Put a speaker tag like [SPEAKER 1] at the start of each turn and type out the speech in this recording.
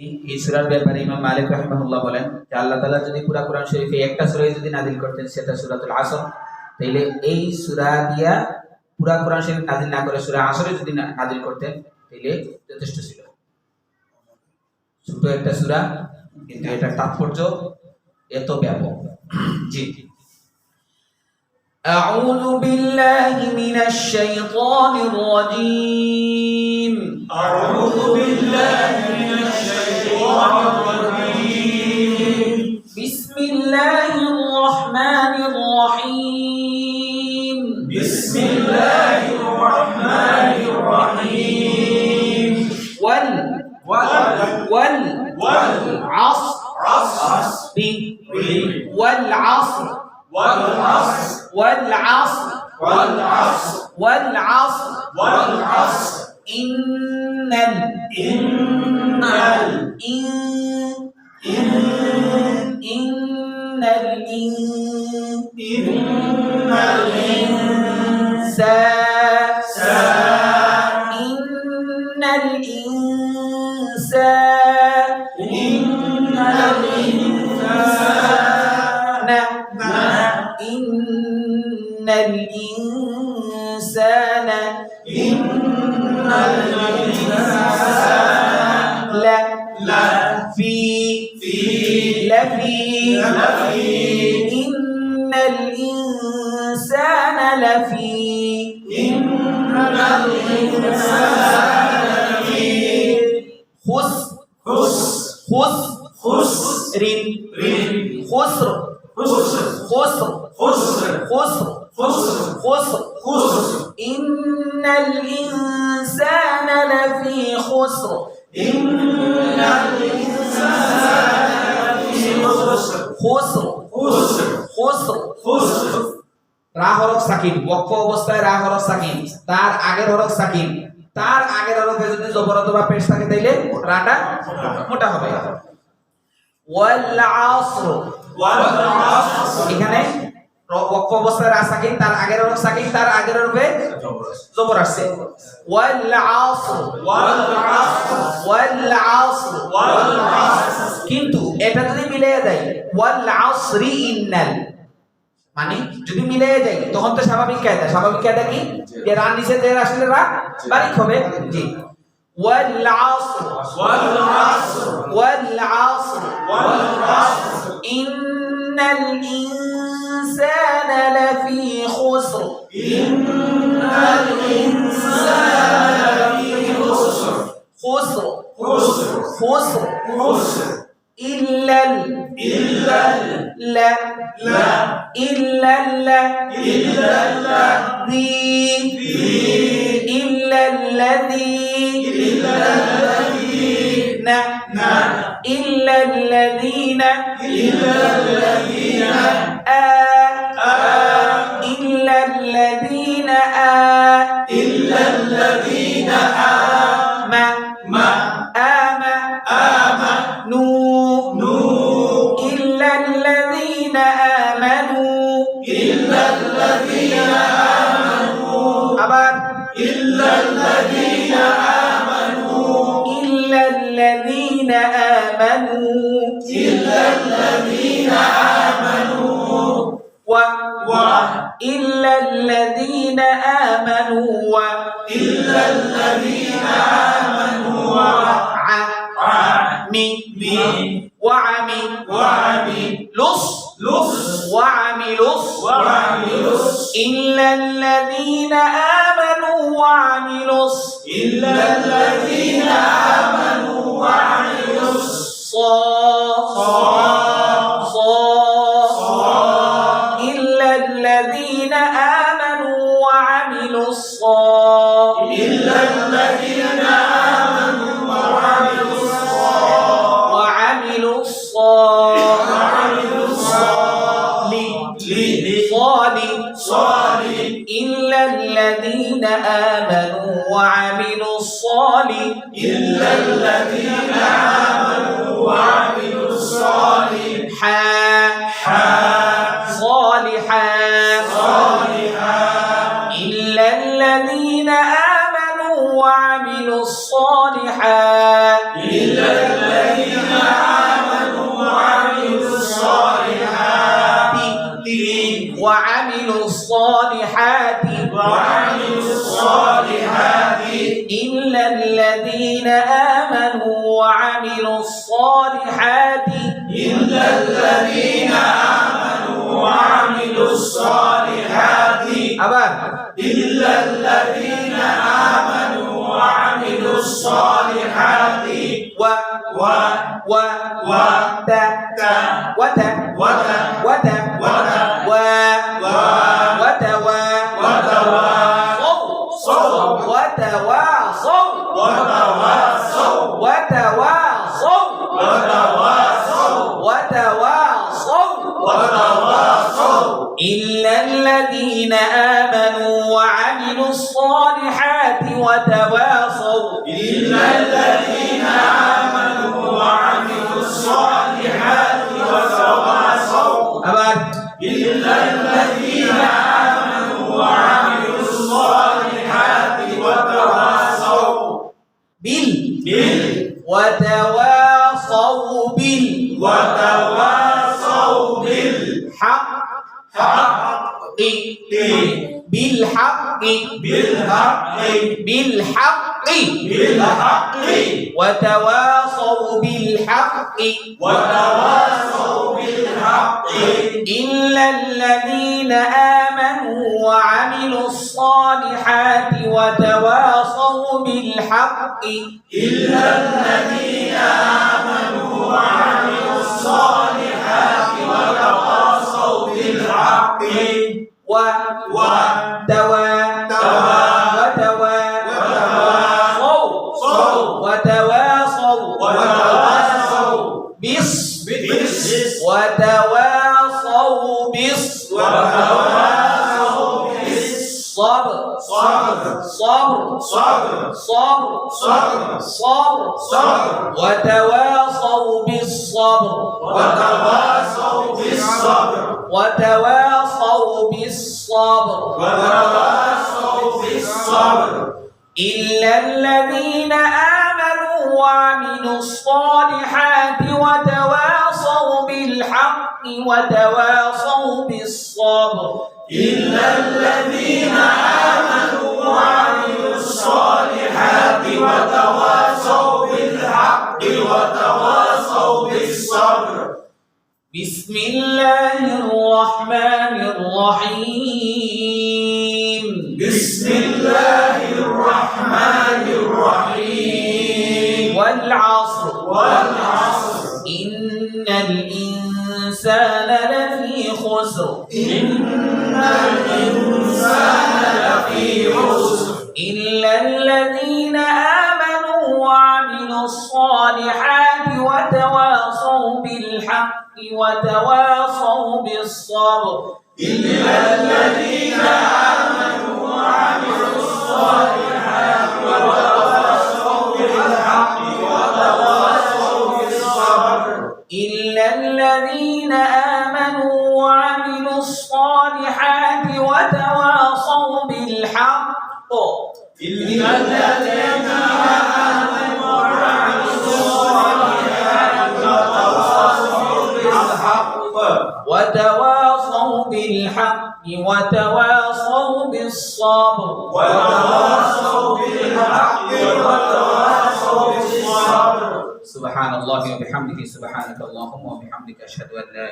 [SPEAKER 1] এই সূরার ব্যাপারে ইমাম মালিক রাহিমাহুল্লাহ বলেন যে আল্লাহ তাআলা যদি পুরা কোরআন শরীফে একটা সূরাই যদি নাজিল করতেন সেটা সূরাতুল আসর তাইলে এই সূরা দিয়া পুরা কোরআন শরীফ নাজিল না করে সূরা আসরে যদি না- নাজিল করতেন তাইলে যথেষ্ট ছিল ছোট একটা সূরা কিন্তু এটার তাৎপর্য এত ব্যাপক জি أعوذ بالله من الشيطان الرجيم
[SPEAKER 2] أعوذ بالله من الشيطان والعصر
[SPEAKER 1] عصر والعصر.
[SPEAKER 2] والعصر.
[SPEAKER 1] والعصر.
[SPEAKER 2] والعصر.
[SPEAKER 1] والعصر. إن ال
[SPEAKER 2] إن ال
[SPEAKER 1] إن
[SPEAKER 2] إن الإنسان
[SPEAKER 1] إن الإنسان لا في
[SPEAKER 2] في
[SPEAKER 1] لفي
[SPEAKER 2] لفي
[SPEAKER 1] إن الإنسان لفي
[SPEAKER 2] إن الإنسان في
[SPEAKER 1] خس
[SPEAKER 2] خسر
[SPEAKER 1] হরফ সাকিন বক্ষ অবস্থায় রা হরক সাকিন তার আগের হরফ সাকিন তার আগের হরফে যদি জবর বা পেশ থাকে তাইলে রাটা মোটা হবে। ওয়াল আসর এখানে বক্ষ অবস্থায় রা সাকিন তার আগের হরফ সাকিন তার আগের হরফে জবর আসছে। ওয়াল আসর ওয়াল কিন্তু এটা যদি মিলে দেয় ওয়াল আসরি ইন্নাল। মানে যদি মিলিয়ে যায় তখন তো স্বাভাবিক কায়দা স্বাভাবিক কায়দা কি যে রান নিচে জের আসলে রা বারিক হবে জি ওয়াল আসর
[SPEAKER 2] والعصر
[SPEAKER 1] ওয়াল আসর
[SPEAKER 2] والعصر
[SPEAKER 1] ইন্নাল ইনসানা লাফি খুসর
[SPEAKER 2] إن إلا
[SPEAKER 1] الذي إلا الذي
[SPEAKER 2] إلا الذين
[SPEAKER 1] إلا الذين
[SPEAKER 2] إلا الذين
[SPEAKER 1] إلا الذين
[SPEAKER 2] إلا الذين
[SPEAKER 1] ما آمنوا. إلا الذين آمنوا. و
[SPEAKER 2] و
[SPEAKER 1] إلا الذين آمنوا. و
[SPEAKER 2] إلا الذين آمنوا.
[SPEAKER 1] إلا الذين آمنوا وعملوا الصالح إلا الذين آمنوا وعملوا
[SPEAKER 2] وعملوا
[SPEAKER 1] الصالحات
[SPEAKER 2] وعملوا
[SPEAKER 1] الصالحات
[SPEAKER 2] إلا
[SPEAKER 1] الذين آمنوا وعملوا الصالحات
[SPEAKER 2] إلا الذين آمنوا وعملوا الصالحات
[SPEAKER 1] أبدا
[SPEAKER 2] إلا الذين آمنوا وعملوا الصالحات
[SPEAKER 1] و.
[SPEAKER 2] و.
[SPEAKER 1] و. ت.
[SPEAKER 2] ت.
[SPEAKER 1] وت
[SPEAKER 2] وت
[SPEAKER 1] what
[SPEAKER 2] the
[SPEAKER 1] what?
[SPEAKER 2] وتواصوا
[SPEAKER 1] بال وتواصوا
[SPEAKER 2] بالحق
[SPEAKER 1] حق بالحق
[SPEAKER 2] بالحق.
[SPEAKER 1] بالحق.
[SPEAKER 2] بالحق.
[SPEAKER 1] وتواصوا بالحق.
[SPEAKER 2] وتواصوا بالحق.
[SPEAKER 1] إلا الذين آمنوا وعملوا الصالحات وتواصوا بالحق.
[SPEAKER 2] إلا الذين آمنوا وعملوا الصالحات وتواصوا بالحق.
[SPEAKER 1] و
[SPEAKER 2] وتواصوا
[SPEAKER 1] بص وتواصوا
[SPEAKER 2] بالصبر
[SPEAKER 1] صبر صبر
[SPEAKER 2] صبر
[SPEAKER 1] صبر
[SPEAKER 2] صبر
[SPEAKER 1] صبر
[SPEAKER 2] صبر
[SPEAKER 1] وتواصوا بالصبر.
[SPEAKER 2] وتواصوا بالصبر.
[SPEAKER 1] وتواصوا بالصبر.
[SPEAKER 2] وتواصوا بالصبر.
[SPEAKER 1] إلا الذين آمنوا وعملوا الصالحات وتواصوا بالحق وتواصوا والعصر. إن الإنسان لفي خسر.
[SPEAKER 2] إن الإنسان لفي خسر.
[SPEAKER 1] إلا الذين آمنوا وعملوا الصالحات وتواصوا بالحق وتواصوا بالصبر.
[SPEAKER 2] إلا الذين آمنوا وعملوا الصالحات
[SPEAKER 1] وتواصوا بالحق وتواصوا بالصبر.
[SPEAKER 2] وتواصوا بالحق وتواصوا بالصبر
[SPEAKER 1] سبحان الله وبحمده سبحانك اللهم وبحمدك أشهد أن لا